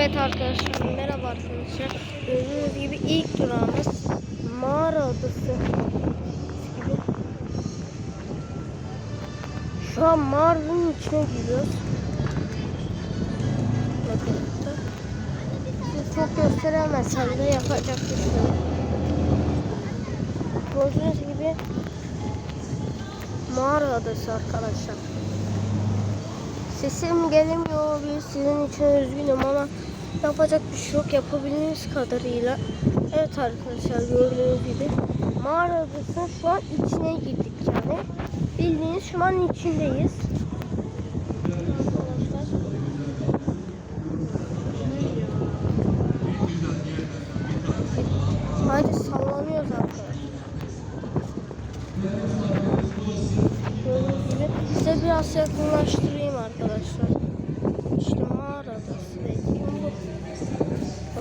Evet arkadaşlar merhaba arkadaşlar. Gördüğünüz gibi ilk durağımız mağara gibi. Şu an mağaranın içine giriyoruz. Bakın çok gösteremezsem de yapacak bir şey. Gördüğünüz gibi mağara adası arkadaşlar. Sesim gelemiyor olabilir sizin için üzgünüm ama yapacak bir şey yok yapabildiğimiz kadarıyla. Evet arkadaşlar gördüğünüz gibi mağara adasının şu an içine girdik yani. Bildiğiniz şu an içindeyiz. Hadi sallanıyoruz arkadaşlar. Gördüğünüz gibi size biraz yakınlaştırayım arkadaşlar. İşte mağara adası belki.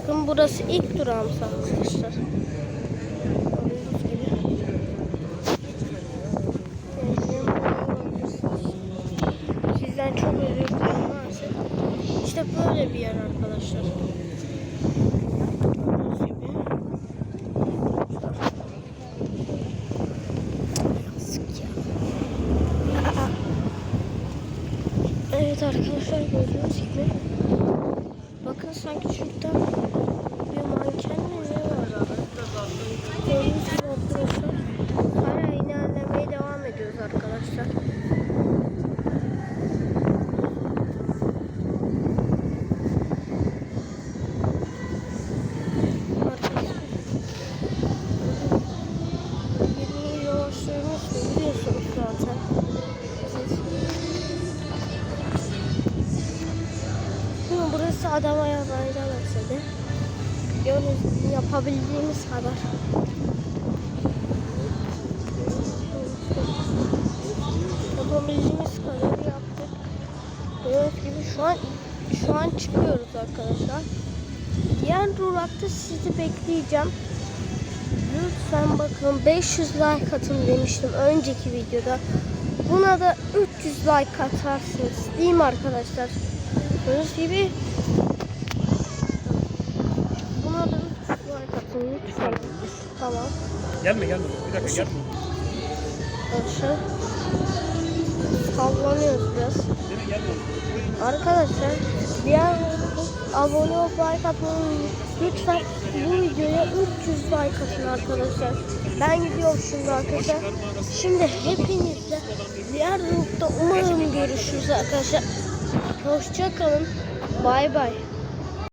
Bakın burası ilk durağımız arkadaşlar. Sizden çok özür dilerim. İşte böyle bir yer arkadaşlar. Evet arkadaşlar gördüğünüz gibi bakın sanki şurada bir manken mi ne var? Gördüğünüz gibi arkadaşlar hala ilerlemeye devam ediyoruz arkadaşlar. Arkadaşlar. Yeni yavaşlığımız biliyorsunuz zaten. Şimdi burası adam ayağıyla başladı. Gördüğünüz yapabildiğimiz kadar. Yapabildiğimiz kadar yaptık. Gördüğünüz gibi şu an şu an çıkıyoruz arkadaşlar. Diğer durakta sizi bekleyeceğim. Lütfen bakın 500 like atın demiştim önceki videoda. Buna da 300 like atarsınız. Değil mi arkadaşlar? Gördüğünüz gibi buna da 300 like atın lütfen. Tamam. Gelme gelme. Bir dakika gelme. Arkadaşlar sallanıyoruz biraz. Mi? Gelme. Arkadaşlar diğer abone olup like atmayı unutmayın. Lütfen bu videoya 300 like atın arkadaşlar. Ben gidiyorum şimdi arkadaşlar. Şimdi hepinizle diğer grupta umarım görüşürüz arkadaşlar. Hoşça kalın. Bay bay.